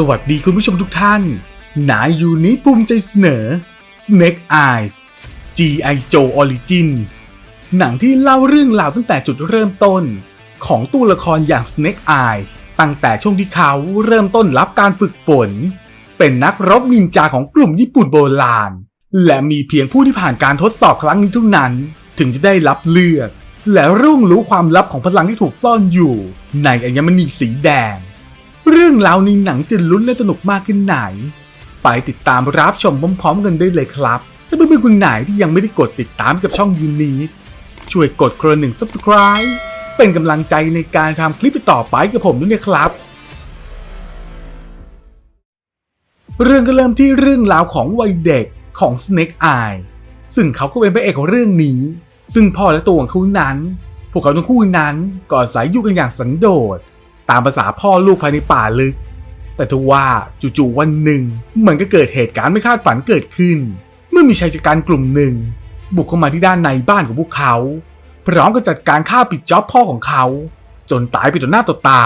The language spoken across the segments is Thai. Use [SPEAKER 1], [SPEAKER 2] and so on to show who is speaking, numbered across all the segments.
[SPEAKER 1] สวัสดีคุณผู้ชมทุกท่าน หนายูนี้ภูมิใจเสนอ Snake Eyes G.I. Joe Origins หนังที่เล่าเรื่องราวตั้งแต่จุดเริ่มต้น ของตัวละครอย่าง Snake Eyes ตั้งแต่ช่วงที่เขาเริ่มต้นรับการฝึกฝน เป็นนักรบนินจาของกลุ่มญี่ปุ่นโบราณ และมีเพียงผู้ที่ผ่านการทดสอบครั้งนี้เท่านั้น ถึงจะได้รับเลือก และรุ่งรู้ความลับของพลังที่ถูกซ่อนอยู่ ในอัญมณีสีแดง เรื่องราวในหนังจะลุ้นและสนุกมากขึ้นไหน ไปติดตามรับชมพร้อมๆกันได้เลยครับ ถ้าเพื่อนๆคนไหนที่ยังไม่ได้กดติดตามกับช่องยูนีช่วยกดกระหนึ่ง subscribe เป็นกำลังใจในการทำคลิปต่อไปกับผมด้วยนะครับ เรื่องก็เริ่มที่เรื่องราวของวัยเด็กของ Snake Eye ซึ่งเขาก็เป็นพระเอกของเรื่องนี้ ซึ่งพ่อและตัวของเขานั้น พวกเขาทั้งคู่นั้นก็อาศัยอยู่กันอย่างสันโดษ ตามภาษาพ่อลูกภายในป่าลึก แต่ทว่าจู่ๆวันหนึ่ง มันก็เกิดเหตุการณ์ไม่คาดฝันเกิดขึ้น เมื่อมีชายชะกันกลุ่มหนึ่ง บุกเข้ามาที่ด้านในบ้านของพวกเขาพร้อมกับจัดการฆ่าปิดจ็อบพ่อของเขา จนตายไปต่อหน้าต่อตา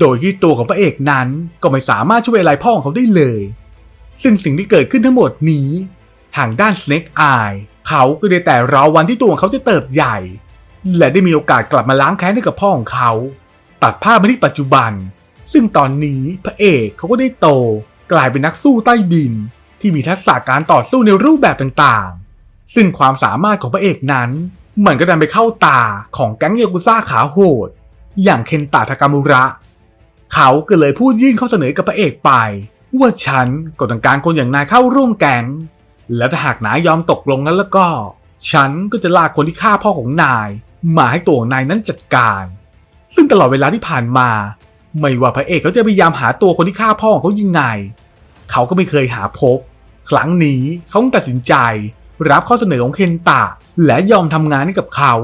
[SPEAKER 1] โดยที่ตัวของพระเอกนั้นก็ไม่สามารถช่วยอะไรพ่อของเขาได้เลย ซึ่งสิ่งที่เกิดขึ้นทั้งหมดนี้ทางด้าน Snake Eye เขาก็ได้แต่รอวันที่ตัวของเขาจะเติบใหญ่ และได้มีโอกาสกลับมาล้างแค้นให้กับพ่อของเขา ตัดภาพมาที่ปัจจุบัน ซึ่งตอนนี้พระเอกเขาก็ได้โต กลายเป็นนักสู้ใต้ดิน ที่มีทักษะการต่อสู้ในรูปแบบต่างๆ ซึ่งความสามารถของพระเอกนั้นมันก็ดันไปเข้าตาของแก๊งยากุซ่าขาโหด อย่างเคนตะทากามุระ เขาก็เลยพูดยื่นข้อเสนอกับพระเอกไป ว่าฉันก็ต้องการคนอย่างนายเข้าร่วมแก๊งและถ้าหากนายยอมตกลงนั้นแล้วก็ ฉันก็จะลากคนที่ฆ่าพ่อของนาย มาให้ตัวของนายนั้นจัดการ ซึ่งตลอดเวลาที่ผ่านมา ไม่ว่าพระเอกเขาจะพยายามหาตัวคนที่ฆ่าพ่อของเขายังไง เขาก็ไม่เคยหาพบ ครั้งนี้เขาตัดสินใจ รับข้อเสนอของเคนตะและยอมทำงานให้กับเขา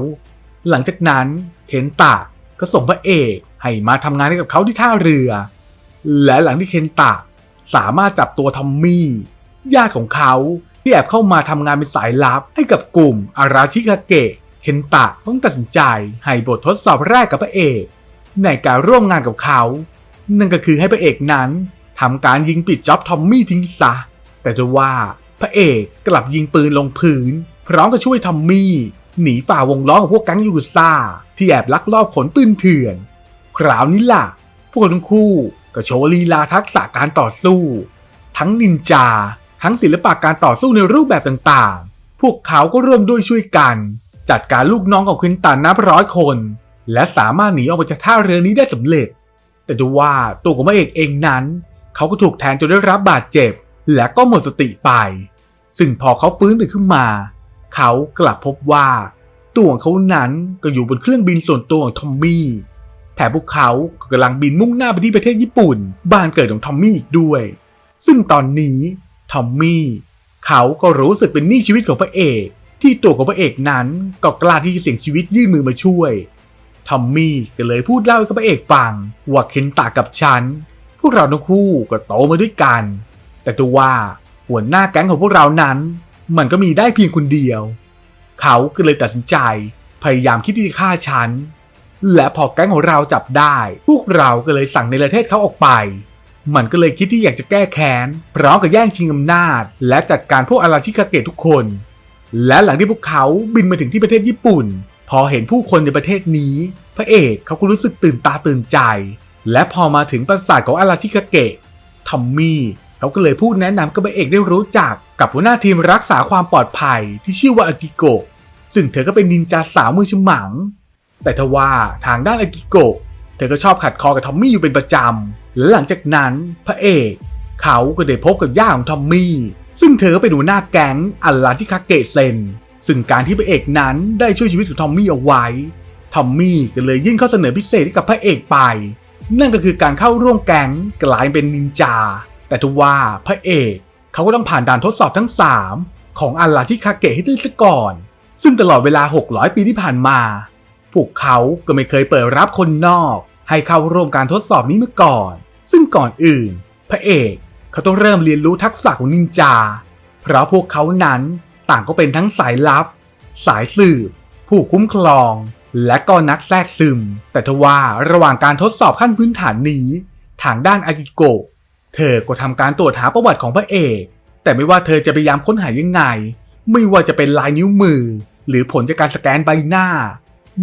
[SPEAKER 1] หลังจากนั้นเคนตะก็ส่งพระเอกให้มาทำงานให้กับเขาที่ท่าเรือ และหลังที่เคนตะสามารถจับตัวทอมมี่ญาติของเขาที่แอบเข้ามาทำงานเป็นสายลับให้กับกลุ่มอาราชิกาเกะ เคนตะต้องตัดสินใจให้บททดสอบแรกกับพระเอก ในการร่วมงานกับเขา นั่นก็คือให้พระเอกนั้นทำการยิงปิดจ็อบทอมมี่ทิ้งซะ แต่จะว่าพระเอกกลับยิงปืนลงพื้น พร้อมกับช่วยทอมมี่หนีฝ่าวงล้อของพวกแก๊งยูซ่า ที่แอบลักลอบขนปืนเถื่อน คราวนี้ล่ะ พวกทั้งคู่ก็โชว์ลีลาทักษะการต่อสู้ ทั้งนินจา ทั้งศิลปะการต่อสู้ในรูปแบบต่างๆ พวกเขาก็ร่วมด้วยช่วยกัน จัดการลูกน้องของควินตันนับร้อยคน และสามารถหนีออกไปจากท่าเรือนี้ได้สำเร็จ แต่ดูว่าตัวของพระเอกเองนั้น เขาก็ถูกแทงจนได้รับบาดเจ็บ และก็หมดสติไป ซึ่งพอเขาฟื้นตื่นขึ้นมา เขากลับพบว่า ตัวของเขานั้นก็อยู่บนเครื่องบินส่วนตัวของทอมมี่แถมพวกเขากำลังบินมุ่งหน้าไปที่ประเทศญี่ปุ่น บ้านเกิดของทอมมี่อีกด้วย ซึ่งตอนนี้ทอมมี่เขาก็รู้สึกเป็นหนี้ชีวิตของพระเอก ที่ตัวของพระเอกนั้นก็กล้าที่จะเสี่ยงชีวิตยื่นมือมาช่วยทอมมี่ก็เลยพูดเล่าให้กับพระเอกฟังว่าเคนตากับฉัน พวกเราทั้งคู่ก็โตมาด้วยกัน แต่ตัวว่าหัวหน้าแก๊งของพวกเรานั้น มันก็มีได้เพียงคนเดียว เขาก็เลยตัดสินใจ พยายามคิดที่จะฆ่าฉัน และพอแก๊งของเราจับได้ พวกเราก็เลยสั่งในประเทศเขาออกไป มันก็เลยคิดที่อยากจะแก้แค้นพร้อมกับแย่งชิงอำนาจ และจัดการพวกอาราชิกาเกะทุกคน และหลังที่พวกเขาบินมาถึงที่ประเทศญี่ปุ่น พอเห็นผู้คนในประเทศนี้ พระเอกเขาก็รู้สึกตื่นตาตื่นใจ และพอมาถึงปราสาทของอาราชิกาเกะทอมมี่เขาก็เลยพูดแนะนำกับพระเอกได้รู้จักกับหัวหน้าทีมรักษาความปลอดภัยที่ชื่อว่าอากิโกะซึ่งเธอก็เป็นนินจาสาวมือฉมัง แต่ทว่าทางด้านอากิโกะเธอก็ชอบขัดคอกับทอมมี่อยู่เป็นประจำและหลังจากนั้นพระเอก เขาก็ได้พบกับย่าของทอมมี่ ซึ่งเธอก็เป็นหัวหน้าแก๊งอัลลาที่คาเกะเซน ซึ่งการที่พระเอกนั้นได้ช่วยชีวิตของทอมมี่เอาไว้ ทอมมี่ก็เลยยื่นข้อเสนอพิเศษให้กับพระเอกไป นั่นก็คือการเข้าร่วมแก๊งกลายเป็นนินจา แต่ทว่าพระเอกเขาก็ต้องผ่านด่านทดสอบทั้ง 3 ของอัลลาที่คาเกะให้ได้ซะก่อน ซึ่งตลอดเวลา 600 ปีที่ผ่านมา พวกเขาก็ไม่เคยเปิดรับคนนอก ให้เข้าร่วมการทดสอบนี้มาก่อน ซึ่งก่อนอื่น พระเอก เขาต้องเริ่มเรียนรู้ทักษะของนินจา เพราะพวกเขานั้นต่างก็เป็นทั้งสายลับ สายสืบ ผู้คุ้มครอง และก็นักแทรกซึม แต่ทว่าระหว่างการทดสอบขั้นพื้นฐานนี้ ทางด้านอากิโกะ เธอก็ทำการตรวจหาประวัติของพระเอก แต่ไม่ว่าเธอจะพยายามค้นหายังไง ไม่ว่าจะเป็นลายนิ้วมือ หรือผลจากการสแกนใบหน้า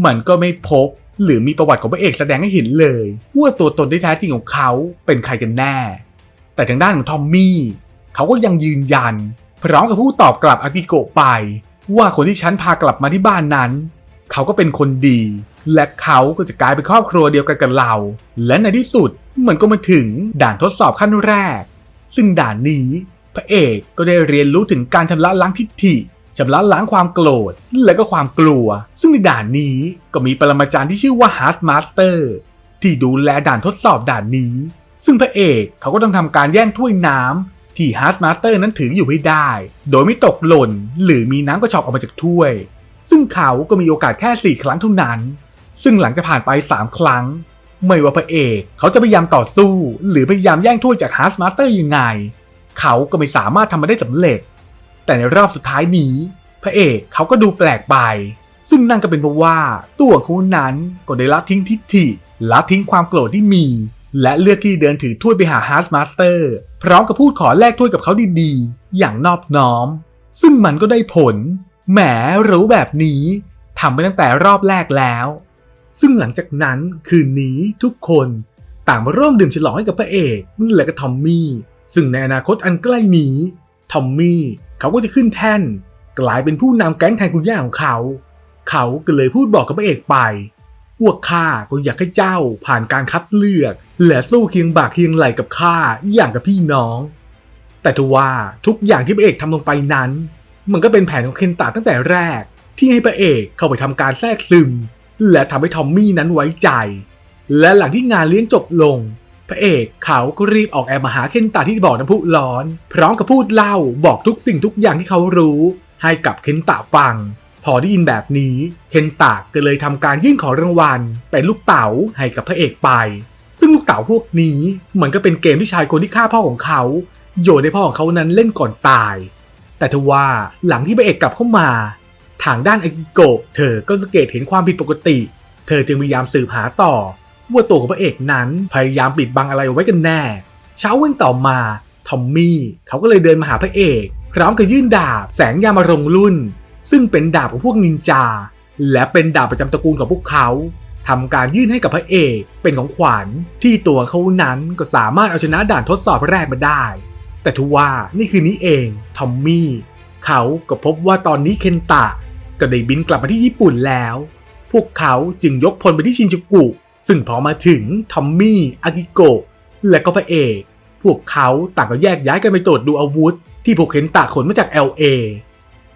[SPEAKER 1] มันก็ไม่พบหรือมีประวัติของพระเอกแสดงให้เห็นเลย ว่าตัวตนที่แท้จริงของเขาเป็นใครกันแน่ แต่ทางด้านของทอมมี่เขาก็ยังยืนยัน พร้อมกับผู้ตอบกลับอากิโกะไป ว่าคนที่ฉันพากลับมาที่บ้านนั้น เขาก็เป็นคนดี และเขาก็จะกลายเป็นครอบครัวเดียวกันกับเรา และในที่สุดมันก็มาถึงด่านทดสอบขั้นแรก ซึ่งด่านนี้ พระเอกก็ได้เรียนรู้ถึงการชำระล้างทิฏฐิชำระล้างความโกรธและก็ความกลัว ซึ่งในด่านนี้ก็มีปรมาจารย์ที่ชื่อว่าฮาร์ m มาสเตอร์ที่ดูแลด่านทดสอบด่านนี้ ซึ่งพระเอกเขาก็ต้องทำการแย่งถ้วยน้ำที่ฮาร์ m มาสเตอร์นั้นถืออยู่ให้ได้ โดยไม่ตกหล่น หรือมีน้ำกระชอกออกมาจากถ้วย ซึ่งเขาก็มีโอกาสแค่ 4 ครั้งเท่านั้น ซึ่งหลังจากผ่านไป 3 ครั้ง ไม่ว่าพระเอกเขาจะพยายามต่อสู้ หรือพยายามแย่งถ้วยจากฮาร์ m มาสเตอร์ยังไง เขาก็ไม่สามารถทำมันได้สำเร็จ แต่ในรอบสุดท้ายนี้ พระเอกเขาก็ดูแปลกไปซึ่งนั่นก็เป็นเพราะว่าตัวเขานั้นก็ได้ละทิ้งทิฏฐิละทิ้งความโกรธที่มี และเลือกที่เดินถือถ้วยไปหาฮาร์ m มาสเตอร์พร้อมกับพูดขอแลกถ้วยกับเขาดีๆ อย่างนอบน้อม ซึ่งมันก็ได้ผล แหมรู้แบบนี้ทำไปตั้งแต่รอบแรกแล้ว ซึ่งหลังจากนั้นคืนนี้ทุกคนต่างมาร่วมดื่มฉลองให้กับพระเอกและก็ทอมมี่ ซึ่งในอนาคตอันใกล้นี้ทอมมี่เขาก็จะขึ้นแท่น กลายเป็นผู้นำแก๊งแทนคุณย่าของเขา เขาก็เลยพูดบอกกับพระเอกไปว่าข้าก็อยากให้เจ้าผ่านการคัดเลือก และสู้เคียงบ่าเคียงไหลกับข้าอย่างกับพี่น้อง แต่ทว่าทุกอย่างที่พระเอกทำลงไปนั้น มันก็เป็นแผนของเคนตาตั้งแต่แรก ที่ให้พระเอกเข้าไปทำการแทรกซึม และทำให้ทอมมี่นั้นไว้ใจ และหลังที่งานเลี้ยงจบลง พระเอกเขาก็รีบออกแอบมาหาเคนตาที่บ่อน้ำพุร้อน พร้อมกับพูดเล่าบอกทุกสิ่งทุกอย่างที่เขารู้ ให้กับเคนตาฟังพอได้ยินแบบนี้ เคนตาก็เลยทำการยื่นขอรางวัลเป็นลูกเต๋าให้กับพระเอกไป ซึ่งลูกเต๋าพวกนี้มันก็เป็นเกมที่ชายคนที่ฆ่าพ่อของเขา โยนให้พ่อของเขานั้นเล่นก่อนตาย แต่ทว่าหลังที่พระเอกกลับเข้ามา ทางด้านอากิโกะเธอก็สังเกตเห็นความผิดปกติ เธอจึงพยายามสืบหาต่อ ว่าตัวของพระเอกนั้นพยายามปิดบังอะไรเอาไว้กันแน่ เช้าวันต่อมาทอมมี่เขาก็เลยเดินมาหาพระเอกพร้อมกับยื่นดาบแสงยามารงรุ่น ซึ่งเป็นดาบของพวกนินจา และเป็นดาบประจำตระกูลของพวกเขา ทำการยื่นให้กับพระเอกเป็นของขวัญที่ตัวเขานั้นก็สามารถเอาชนะด่านทดสอบแรกมาได้ แต่ทว่านี่คือนี้เองทอมมี่เขาก็พบว่าตอนนี้เคนตะก็ได้บินกลับมาที่ญี่ปุ่นแล้ว พวกเขาจึงยกพลไปที่ชินจูกุ ซึ่งพอมาถึงทอมมี่อากิโกะและก็พระเอก พวกเขาต่างก็แยกย้ายกันไปตรวจดูอาวุธ ที่พวกเคนตะขนมาจาก LA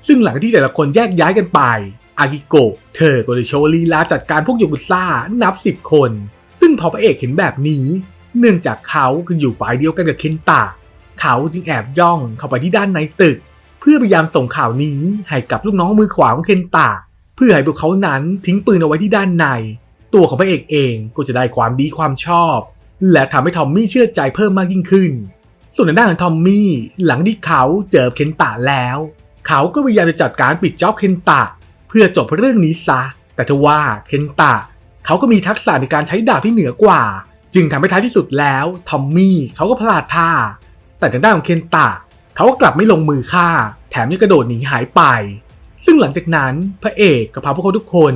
[SPEAKER 1] ซึ่งหลังที่แต่ละคนแยกย้ายกันไป อากิโกะ เธอก็ได้โชว์ลีลาจัดการพวกโยกุซ่านับสิบคน ซึ่งพอพระเอกเห็นแบบนี้ เนื่องจากเขาคืออยู่ฝ่ายเดียวกันกับเคนตะ เขาจึงแอบย่องเข้าไปที่ด้านในตึก เพื่อพยายามส่งข่าวนี้ให้กับลูกน้องมือขวาของเคนตะ เพื่อให้พวกเขานั้นทิ้งปืนเอาไว้ที่ด้านใน ตัวของพระเอกเองก็จะได้ความดีความชอบ และทำให้ทอมมี่เชื่อใจเพิ่มมากยิ่งขึ้น ส่วนในด้านของทอมมี่หลังที่เขาเจอเคนตะแล้ว เขาก็พยายามจะจัดการปิดจ็อบเคนตะ พื่อจบเรื่องนี้ซะ แต่ทว่าเคนตะเขาก็มีทักษะในการใช้ดาบที่เหนือกว่า จึงทำให้ท้ายที่สุดแล้วทอมมี่เขาก็พลาดท่า แต่ทางด้านของเคนตะเขาก็กลับไม่ลงมือฆ่า แถมยังกระโดดหนีหายไป ซึ่งหลังจากนั้นพระเอกกับพาพวกเขาทุกคน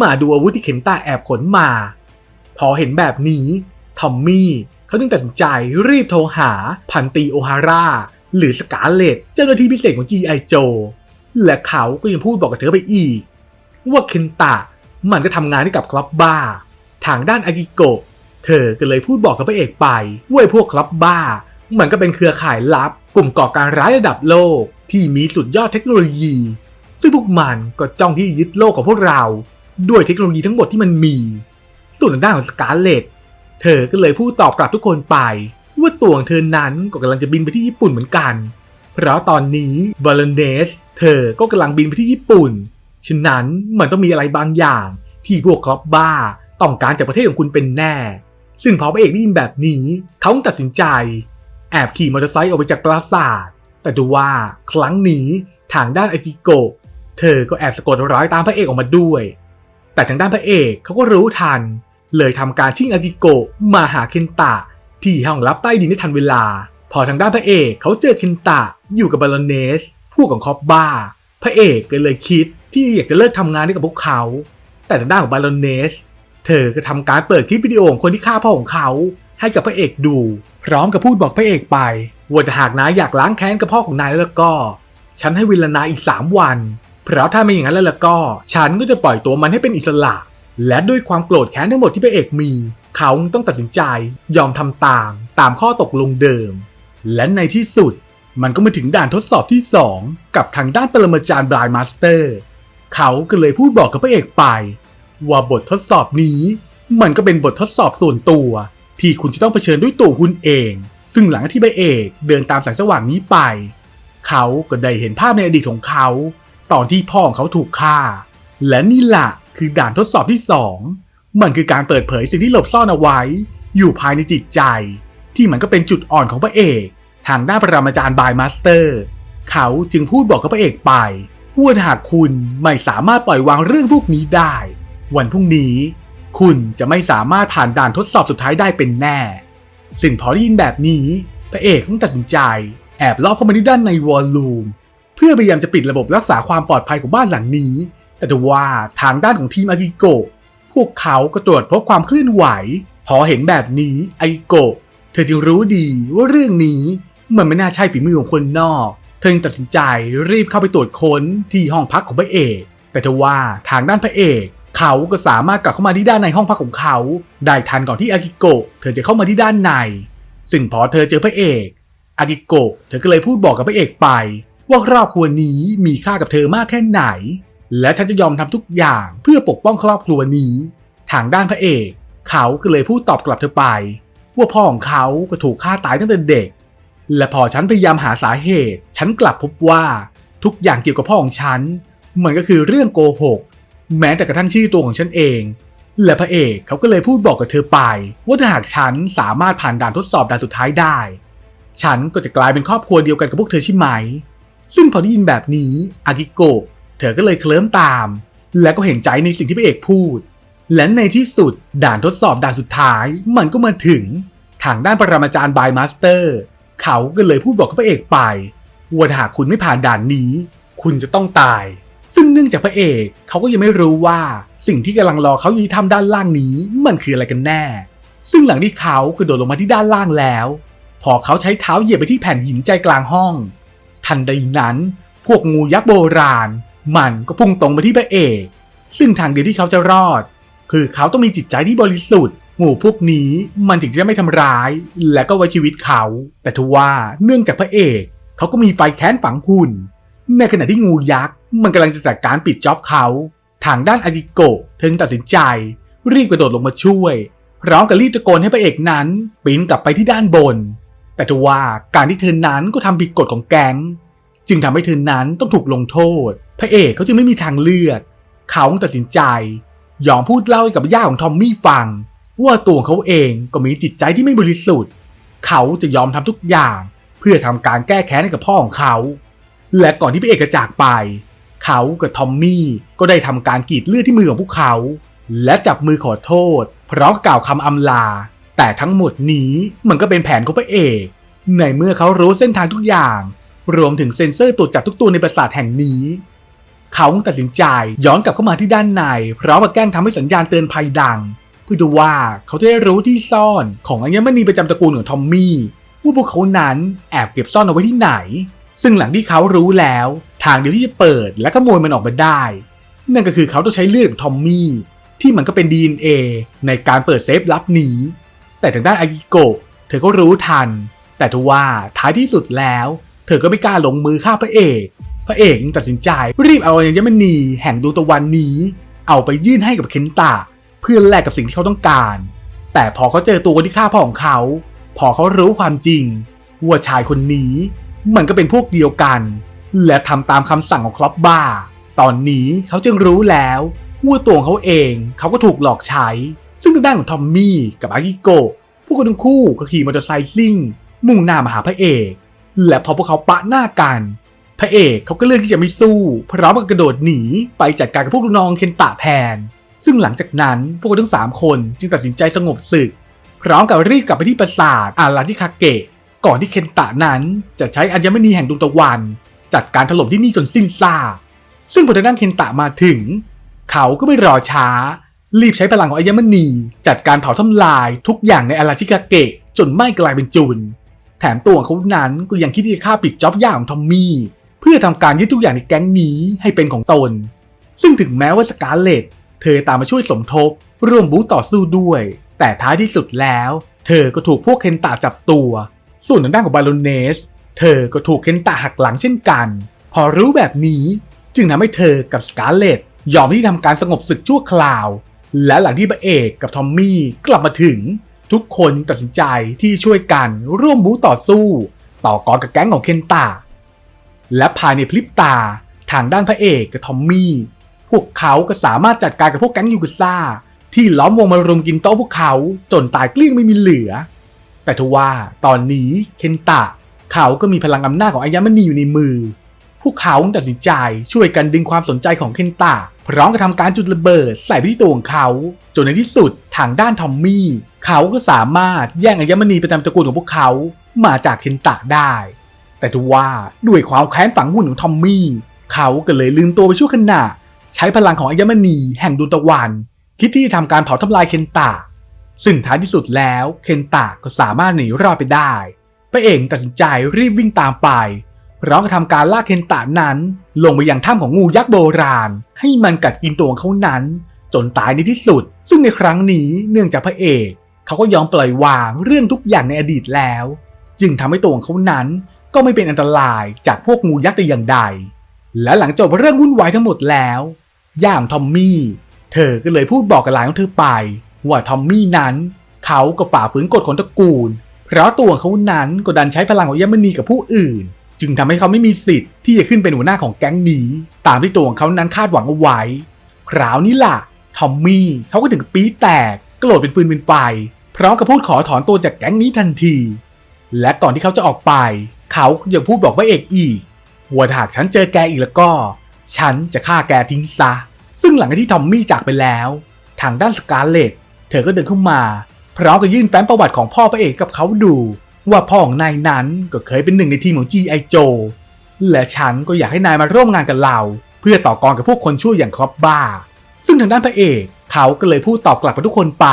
[SPEAKER 1] มาดูอาวุธที่เคนตะแอบขนมา พอเห็นแบบนี้ทอมมี่เขาจึงตัดสินใจรีบโทรหาพันตีโอฮาร่าหรือสกาเลตเจ้าหน้าที่พิเศษของ G.I. Joe และเขาก็ยังพูดบอกกับเธอไปอีก ว่าเคนตะมันก็ทำงานให้กับคลับบ้า ทางด้านอากิโกะเธอก็เลยพูดบอกกับพระเอกไปว่าไอ้พวกคลับบ้า มันก็เป็นเครือข่ายลับ กลุ่มก่อการร้ายระดับโลก ที่มีสุดยอดเทคโนโลยี ซึ่งพวกมันก็จ้องที่ยึดโลกของพวกเรา ด้วยเทคโนโลยีทั้งหมดที่มันมี ส่วนทางด้านของสกาเลตเธอก็เลยพูดตอบกลับทุกคนไป ว่าตัวของเธอนั้นก็กำลังจะบินไปที่ญี่ปุ่นเหมือนกัน เพราะตอนนี้บาลเนส เธอก็กำลังบินไปที่ญี่ปุ่น ฉะนั้นมันต้องมีอะไรบางอย่างที่พวกครอบบ้าต้องการจากประเทศของคุณเป็นแน่ ซึ่งพอพระเอกได้ยินแบบนี้เขาตัดสินใจ แอบขี่มอเตอร์ไซค์ออกไปจากปราสาท แต่ดูว่าครั้งนี้ทางด้านอากิโกะเธอก็แอบสะกดรอยตามพระเอกออกมาด้วย แต่ทางด้านพระเอกเขาก็รู้ทัน เลยทำการชิ่งอากิโกะมาหาเคนตะที่ห้องลับใต้ดินได้ทันเวลา พอทางด้านพระเอกเขาเจอเคนตะอยู่กับบาลอนเนส พวกของคอบบ้า พระเอกก็เลยคิดที่อยากจะเลิกทำงานด้กับพวกเขา แต่ทางด้านของบาลอนเนส เธอก็ทำการเปิดคลิปวิดีโอของคนที่ฆ่าพ่อของเขา ให้กับพระเอกดู พร้อมกับพูดบอกพระเอกไปว่าถ้าหากนายอยากล้างแค้นกับพ่อของนายแล้วก็ ฉันให้เวลานายอีก 3 วัน เพราะถ้าไม่อย่างนั้นแล้วล่ะก็ ฉันก็จะปล่อยตัวมันให้เป็นอิสระ และด้วยความโกรธแค้นทั้งหมดที่พระเอกมี เขาต้องตัดสินใจยอมทำตามตามข้อตกลงเดิม และในที่สุด มันก็มาถึงด่านทดสอบที่ 2 กับทางด้านปรมาจารย์บรายมาสเตอร์ เขาก็เลยพูดบอกกับพระเอกไป ว่าบททดสอบนี้ มันก็เป็นบททดสอบส่วนตัว ที่คุณจะต้องเผชิญด้วยตัวคุณเอง ซึ่งหลังที่พระเอกเดินตามแสงสว่างนี้ไป เขาก็ได้เห็นภาพในอดีตของเขา ตอนที่พ่อของเขาถูกฆ่า และนี่แหละคือด่านทดสอบที่สองมันคือการเปิดเผยสิ่งที่หลบซ่อนเอาไว้ อยู่ภายในจิตใจ ที่มันก็เป็นจุดอ่อนของพระเอก ทางด้านปรมาจารย์บายมาสเตอร์ เขาจึงพูดบอกกับพระเอกไปว่าหากคุณไม่สามารถปล่อยวางเรื่องพวกนี้ได้ วันพรุ่งนี้ คุณจะไม่สามารถผ่านด่านทดสอบสุดท้ายได้เป็นแน่ ซึ่งพอได้ยินแบบนี้ พระเอกต้องตัดสินใจ แอบลอบเข้ามาที่ด้านในวอลลุ่มเพื่อพยายามจะปิดระบบรักษาความปลอดภัยของบ้านหลังนี้ แต่ว่าทางด้านของทีมอากิโกะพวกเขาก็ตรวจพบความเคลื่อนไหว พอเห็นแบบนี้อากิโกะเธอจึงรู้ดีว่าเรื่องนี้ มันไม่น่าใช่ฝีมือของคนนอก เธอจึงตัดสินใจรีบเข้าไปตรวจค้นที่ห้องพักของพระเอก แต่ทว่าทางด้านพระเอกเขาก็สามารถกลับเข้ามาที่ด้านในห้องพักของเขา ได้ทันก่อนที่อากิโกะเธอจะเข้ามาที่ด้านใน ซึ่งพอเธอเจอพระเอกอากิโกะเธอก็เลยพูดบอกกับพระเอกไป ว่าครอบครัวนี้มีค่ากับเธอมากแค่ไหน และฉันจะยอมทำทุกอย่างเพื่อปกป้องครอบครัวนี้ ทางด้านพระเอก เขาก็เลยพูดตอบกลับเธอไป ว่าพ่อของเขาก็ถูกฆ่าตายตั้งแต่เด็ก และพอฉันพยายามหาสาเหตุ ฉันกลับพบว่าทุกอย่างเกี่ยวกับพ่อของฉัน มันก็คือเรื่องโกหก แม้แต่กระทั่งชื่อตัวของฉันเอง และพระเอกเขาก็เลยพูดบอกกับเธอไป ว่าถ้าหากฉันสามารถผ่านด่านทดสอบด่านสุดท้ายได้ ฉันก็จะกลายเป็นครอบครัวเดียวกันกับพวกเธอใช่ไหม ซึ่งพอได้ยินแบบนี้อากิโกะเธอก็เลยเคลิ้มตาม และก็เห็นใจในสิ่งที่พระเอกพูด และในที่สุดด่านทดสอบด่านสุดท้าย มันก็มาถึงทางด้านปรมาจารย์บายมาสเตอร์ เขาก็เลยพูดบอกกับพระเอกไปว่าหากคุณไม่ผ่านด่านนี้ คุณจะต้องตาย ซึ่งเนื่องจากพระเอกเขาก็ยังไม่รู้ว่าสิ่งที่กำลังรอเขาอยู่ที่ถ้ำด้านล่างนี้ มันคืออะไรกันแน่ ซึ่งหลังที่เขากระโดดลงมาที่ด้านล่างแล้ว พอเขาใช้เท้าเหยียบไปที่แผ่นหินใจกลางห้อง ทันใดนั้น พวกงูยักษ์โบราณ มันก็พุ่งตรงมาที่พระเอก ซึ่งทางเดียวที่เขาจะรอด คือเขาต้องมีจิตใจที่บริสุทธิ์ งูพวกนี้มันถึงจะไม่ทำร้าย และก็ไว้ชีวิตเขา แต่ทว่าเนื่องจากพระเอกเขาก็มีไฟแค้นฝังหุ่น ในขณะที่งูยักษ์มันกำลังจะจัดการปิดจ็อบเขา ทางด้านอากิโกะเธอตัดสินใจ รีบกระโดดลงมาช่วยพร้อมกับรีบตะโกนให้พระเอกนั้นปีนกลับไปที่ด้านบน แต่ทว่าการที่เธอนั้นก็ทำผิดกฎของแก๊ง จึงทำให้เธอนั้นต้องถูกลงโทษ พระเอกเขาจึงไม่มีทางเลือก เขาตัดสินใจ ยอมพูดเล่าให้กับย่าของทอมมี่ฟัง ว่าตัวของเขาเองก็มีจิตใจที่ไม่บริสุทธิ์ เขาจะยอมทำทุกอย่าง เพื่อทำการแก้แค้นให้กับพ่อของเขา และก่อนที่พระเอกจะจากไป เขากับทอมมี่ก็ได้ทำการกรีดเลือดที่มือของพวกเขา และจับมือขอโทษ พร้อมกล่าวคำอำลา แต่ทั้งหมดนี้มันก็เป็นแผนของพระเอก ในเมื่อเขารู้เส้นทางทุกอย่าง รวมถึงเซ็นเซอร์ตรวจจับทุกตัวในปราสาทแห่งนี้เขาตัดสินใจย้อนกลับเข้ามาที่ด้านในพร้อมกับแกล้งทำให้สัญญาณเตือนภัยดัง พื่อดูว่าเขาจะได้รู้ที่ซ่อนของอัญมณีประจำตระกูลของทอมมี่ว่าพวกเขานั้นแอบเก็บซ่อนเอาไว้ที่ไหน ซึ่งหลังที่เขารู้แล้ว ทางเดียวที่จะเปิดและขโมยมันออกมาได้ นั่นก็คือเขาต้องใช้เลือดของทอมมี่ที่มันก็เป็น DNA ในการเปิดเซฟลับนี้ แต่ทางด้านอากิโกะเธอก็รู้ทัน แต่ทว่าท้ายที่สุดแล้ว เธอก็ไม่กล้าลงมือฆ่าพระเอก พระเอกจึงตัดสินใจรีบเอาอัญมณีแห่งดวงตะวันนี้ เอาไปยื่นให้กับเคนตะ เพื่อแลกกับสิ่งที่เขาต้องการ แต่พอเขาเจอตัวคนที่ฆ่าพ่อของเขา พอเขารู้ความจริงว่าชายคนนี้มันก็เป็นพวกเดียวกัน และทำตามคำสั่งของครอปบ้า ตอนนี้เขาจึงรู้แล้วว่าตัวของเขาเองเขาก็ถูกหลอกใช้ ซึ่งทางด้านของทอมมี่กับอากิโกะพวกเขาทั้งคู่ก็ขี่มอเตอร์ไซค์ซิ่ง มุ่งหน้ามาหาพระเอก และพอพวกเขาปะหน้ากัน พระเอกเขาก็เลือกที่จะไม่สู้พร้อมกับกระโดดหนีไปจัดการกับพวกลูกน้องเคนตะแทน ซึ่งหลังจากนั้นพวกเขาทั้ง 3 คนจึงตัดสินใจสงบศึก พร้อมกับรีบกลับไปที่ปราสาทอาราธิคาเกะ ก่อนที่เคนตะนั้นจะใช้อัญมณีแห่งดวงตะวัน จัดการถล่มที่นี่จนสิ้นซากซึ่งพอทางด้านเคนตะมาถึง เขาก็ไม่รอช้า รีบใช้พลังของอัญมณี จัดการเผาทำลายทุกอย่างในอาราธิคาเกะจนไหม้กลายเป็นจุนแถมตัวของเขานั้นก็ยังคิดที่จะฆ่าปิดจ็อบย่าของทอมมี่เพื่อทำการยึดทุกอย่างในแก๊งนี้ให้เป็นของตน ซึ่งถึงแม้ว่าสกาเลต เธอตามมาช่วยสมทบ ร่วมบู๊ต่อสู้ด้วย แต่ท้ายที่สุดแล้ว เธอก็ถูกพวกเคนตะจับตัว ส่วนทางด้านของบาโลเนส เธอก็ถูกเคนตะหักหลังเช่นกัน พอรู้แบบนี้จึงทำให้เธอกับสกาเลตยอมที่ทำการสงบศึกชั่วคราว และหลังที่พระเอกกับทอมมี่กลับมาถึง ทุกคนตัดสินใจที่ช่วยกันร่วมบู๊ต่อสู้ ต่อกรกับแก๊งของเคนตะและภายในพริบตาทางด้านพระเอกกับทอมมี่ พวกเขาก็สามารถจัดการกับพวกแก๊งยูกุซ่า ที่ล้อมวงมารุมกินโต๊ะพวกเขาจนตายเกลี้ยงไม่มีเหลือ แต่ทว่าตอนนี้เคนตะ เขาก็มีพลังอำนาจของอายามณีอยู่ในมือ พวกเขาตัดสินใจช่วยกันดึงความสนใจของเคนตะพร้อมกับทำการจุดระเบิดใส่ไปที่ตัวของเขา จนในที่สุดทางด้านทอมมี่ เขาก็สามารถแย่งอายามณีประจำตระกูลของพวกเขามาจากเคนตะได้ แต่ทว่าด้วยความแค้นฝังหุ่นของทอมมี่ เขาก็เลยลืมตัวไปชั่วขณะ ใช้พลังของอัญมณีแห่งดวงตะวันคิดที่จะทำการเผาทำลายเคนตะซึ่งท้ายที่สุดแล้วเคนตะก็สามารถหนีรอดไปได้พระเอกตัดสินใจรีบวิ่งตามไปพร้อมกับทำการลากเคนตะนั้น ลงไปยังถ้ำของงูยักษ์โบราณ ให้มันกัดกินตัวเขานั้น จนตายในที่สุด ซึ่งในครั้งนี้เนื่องจากพระเอกเขาก็ยอมปล่อยวางเรื่องทุกอย่างในอดีตแล้ว จึงทำให้ตัวของเขานั้นก็ไม่เป็นอันตรายจากพวกงูยักษ์แต่อย่างใด และหลังจบเรื่องวุ่นวายทั้งหมดแล้ว ย่างทอมมี่ เธอก็เลยพูดบอกกับหลานของเธอไป ว่าทอมมี่นั้น เขาก็ฝ่าฝืนกฎของตระกูล เพราะตัวเขานั้นก็ดันใช้พลังของยมณีกับผู้อื่น จึงทำให้เขาไม่มีสิทธิ์ที่จะขึ้นเป็นหัวหน้าของแก๊งนี้ ตามที่ตัวของเขานั้นคาดหวังเอาไว้ คราวนี้ล่ะ ทอมมี่เขาก็ถึงปีแตกโกรธเป็นฟืนเป็นไฟ พร้อมกับพูดขอถอนตัวจากแก๊งนี้ทันที และก่อนที่เขาจะออกไป เขายังพูดบอกพระเอกอีก ว่าถ้าหากฉันเจอแกอีกแล้วก็ ฉันจะฆ่าแกทิ้งซะ ซึ่งหลังจากที่ทอมมี่จากไปแล้ว ทางด้านสกาเลตเธอก็เดินเข้ามาพร้อมกับยื่นแฟ้มประวัติของพ่อพระเอกกับเขาดู ว่าพ่อของนายนั้นก็เคยเป็นหนึ่งในทีมของ G.I. Joe และฉันก็อยากให้นายมาร่วมงานกับเรา เพื่อต่อกรกับพวกคนชั่วอย่างครอบบ้า ซึ่งทางด้านพระเอกเขาก็เลยพูดตอบกลับกับทุกคนไป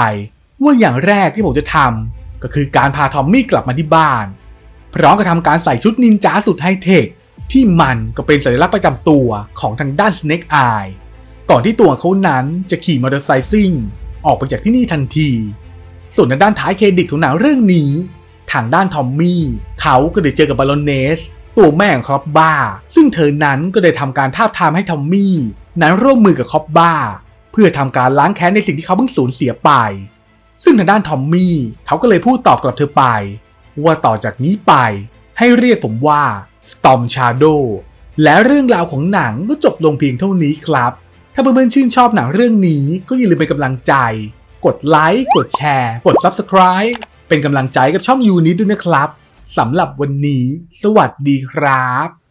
[SPEAKER 1] ว่าอย่างแรกที่ผมจะทำก็คือการพาทอมมี่กลับมาที่บ้าน พร้อมกับทำการใส่ชุดนินจาสุดไฮเทค ที่มันก็เป็นสัญลักษณ์ประจำตัวของทางด้าน Snake Eye ก่อนที่ตัวเขานั้นจะขี่มอเตอร์ไซค์ซิ่ง ออกไปจากที่นี่ทันที ส่วนทางด้านท้ายเครดิตของหนังเรื่องนี้ ทางด้านทอมมี่เขาก็ได้เจอกับบาลอนเนส ตัวแม่ของคอปบ้า ซึ่งเธอนั้นก็ได้ทำการท้าบทามให้ทอมมี่นั้นร่วมมือกับคอปบ้า เพื่อทำการล้างแค้นในสิ่งที่เขาเพิ่งสูญเสียไป ซึ่งทางด้านทอมมี่เขาก็เลยพูดตอบกลับเธอไป ว่าต่อจากนี้ไป ให้เรียกผมว่า Storm Shadow และเรื่องราวของหนังก็จบลงเพียงเท่านี้ครับ ถ้าเพื่อนๆชื่นชอบหนังเรื่องนี้ก็อย่าลืมเป็นกำลังใจ กดไลค์ กดแชร์ กด Subscribe เป็นกำลังใจกับช่องยูนิตด้วยนะครับสำหรับวันนี้ สวัสดีครับ